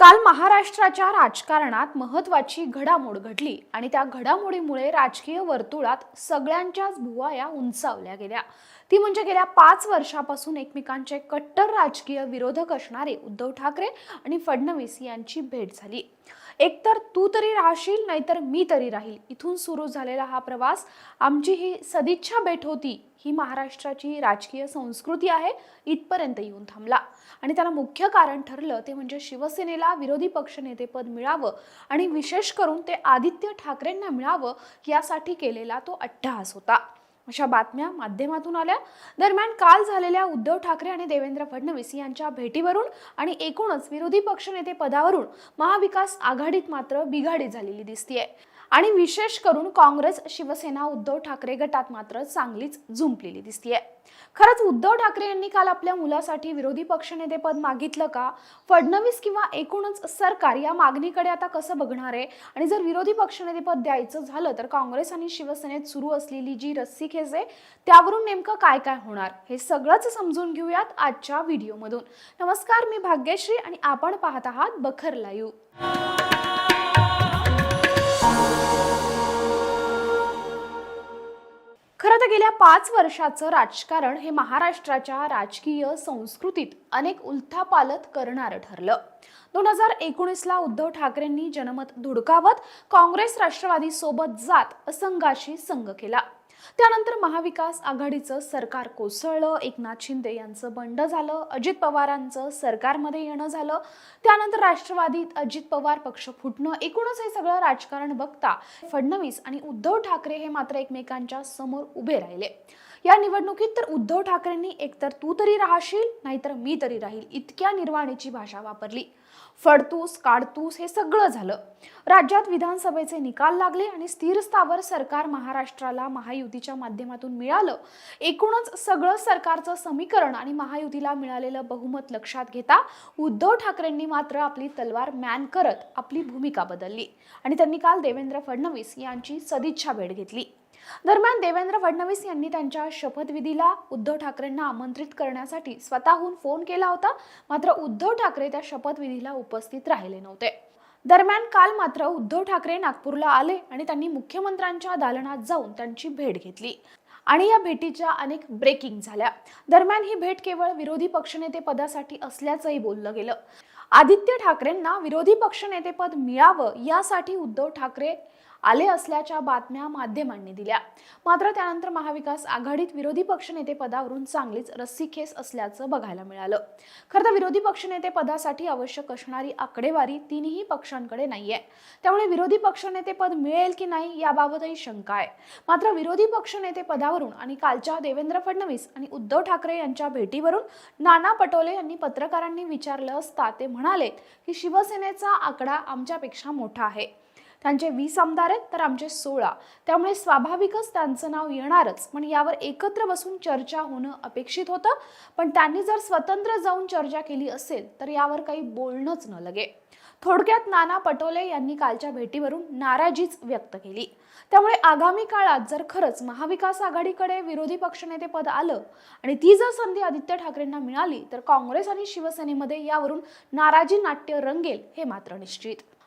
काल महाराष्ट्राच्या राजकारणात महत्वाची घडामोड घडली आणि त्या घडामोडीमुळे राजकीय वर्तुळात सगळ्यांच्याच भुवाया उंचावल्या गेल्या. ती म्हणजे गेल्या पाच वर्षापासून एकमेकांचे कट्टर राजकीय विरोधक असणारे उद्धव ठाकरे आणि फडणवीस यांची भेट झाली. एकतर तू तरी राहशील नाहीतर मी तरी राहील. इथून सुरू झालेला हा प्रवास आमची ही सदिच्छा भेट होती. ही महाराष्ट्राची राजकीय संस्कृती आहे इथपर्यंत येऊन थांबला. आणि त्याला मुख्य कारण ठरलं ते म्हणजे शिवसेनेला विरोधी पक्षनेतेपद मिळावं आणि विशेष करून ते आदित्य ठाकरेंना मिळावं यासाठी केलेला तो अट्टहास होता. अशा बातम्या माध्यमातून आल्या. दरम्यान काल झालेल्या उद्धव ठाकरे आणि देवेंद्र फडणवीस यांच्या भेटीवरून आणि एकूणच विरोधी पक्षनेते पदावरून महाविकास आघाडीत मात्र बिघाडी झालेली दिसतीये. आणि विशेष करून काँग्रेस शिवसेना उद्धव ठाकरे गटात मात्र चांगलीच झुंपलेली दिसतीये. खरंच उद्धव ठाकरे यांनी काल आपल्या मुलासाठी विरोधी पक्षनेतेपद मागितलं का? फडणवीस किंवा एकूणच सरकार या मागणीकडे आता कसं बघणार आहे? आणि जर विरोधी पक्षनेतेपद द्यायचं झालं तर काँग्रेस आणि शिवसेनेत सुरू असलेली जी रस्सीखेच आहे त्यावरून नेमकं काय काय होणार? हे सगळंच समजून घेऊयात आजच्या व्हिडिओमधून. नमस्कार मी भाग्यश्री आणि आपण पाहत आहात बखर लाईव्ह. गेल्या पाच वर्षाचं राजकारण हे महाराष्ट्राच्या राजकीय संस्कृतीत अनेक उलथापालत करणारं ठरलं. दोन हजार एकोणीसला उद्धव ठाकरेंनी जनमत धुडकावत काँग्रेस राष्ट्रवादी सोबत जात संघाशी संघ केला. त्यानंतर महाविकास आघाडीचं सरकार कोसळलं एकनाथ शिंदे यांचं बंड झालं अजित पवारांचं सरकारमध्ये येणं झालं. त्यानंतर राष्ट्रवादीत अजित पवार पक्ष फुटणं एकूणच हे सगळं राजकारण बघता फडणवीस आणि उद्धव ठाकरे हे मात्र एकमेकांच्या समोर उभे राहिले. या निवडणुकीत तर उद्धव ठाकरेंनी एकतर तू तरी राहशील नाहीतर मी तरी राहील इतक्या निर्वाणीची भाषा वापरली. फडतूस काढतूस हे सगळं झालं. राज्यात विधानसभेचे निकाल लागले आणि स्थिर स्थावर सरकार महाराष्ट्राला महायुतीच्या माध्यमातून मिळालं. एकूणच सगळं सरकारचं समीकरण आणि महायुतीला मिळालेलं बहुमत लक्षात घेता उद्धव ठाकरेंनी मात्र आपली तलवार मॅन करत आपली भूमिका बदलली. आणि त्यांनी काल देवेंद्र फडणवीस यांची सदिच्छा भेट घेतली. दरम्यान देवेंद्र फडणवीस यांनी त्यांच्या शपथविधीला उद्धव ठाकरेंना आमंत्रित करण्यासाठी स्वतःहून फोन केला होता. मात्र उद्धव ठाकरे त्या शपथविधीला उपस्थित राहिले नव्हते. दरम्यान काल मात्र उद्धव ठाकरे नागपूरला आले आणि त्यांनी मुख्यमंत्र्यांच्या दालनात जाऊन त्यांची भेट घेतली आणि या भेटीच्या अनेक ब्रेकिंग झाल्या. दरम्यान ही भेट केवळ विरोधी पक्षनेते पदासाठी असल्याचंही बोललं गेलं. आदित्य ठाकरेंना विरोधी पक्षनेतेपद मिळावं यासाठी उद्धव ठाकरे आले असल्याच्या बातम्या माध्यमांनी दिल्या. मात्र त्यानंतर महाविकास आघाडीत विरोधी पक्षनेते पदावरून चांगलीच रस्सीखेस असल्याचं बघायला मिळालं. खरं तर विरोधी पक्षनेते पदासाठी आवश्यक असणारी आकडेवारी तिन्ही पक्षांकडे नाहीये. त्यामुळे विरोधी पक्षनेते पद मिळेल की नाही याबाबतही शंका आहे. मात्र विरोधी पक्षनेते पदावरून आणि कालच्या देवेंद्र फडणवीस आणि उद्धव ठाकरे यांच्या भेटीवरून नाना पटोले यांनी पत्रकारांनी विचारलं असता ते म्हणाले की शिवसेनेचा आकडा आमच्यापेक्षा मोठा आहे. त्यांचे वीस आमदार आहेत तर आमचे सोळा. त्यामुळे स्वाभाविकच त्यांचं नाव येणारच. पण यावर एकत्र बसून चर्चा होणं अपेक्षित होतं. पण त्यांनी जर स्वतंत्र जाऊन चर्चा केली असेल तर यावर काही बोलणंच न लगे. थोडक्यात नाना पटोले यांनी कालच्या भेटीवरून नाराजीच व्यक्त केली. त्यामुळे आगामी काळात जर खरंच महाविकास आघाडीकडे विरोधी पक्षनेते पद आलं आणि ती जर संधी आदित्य ठाकरेंना मिळाली तर काँग्रेस आणि शिवसेनेमध्ये यावरून नाराजी नाट्य रंगेल हे मात्र निश्चित.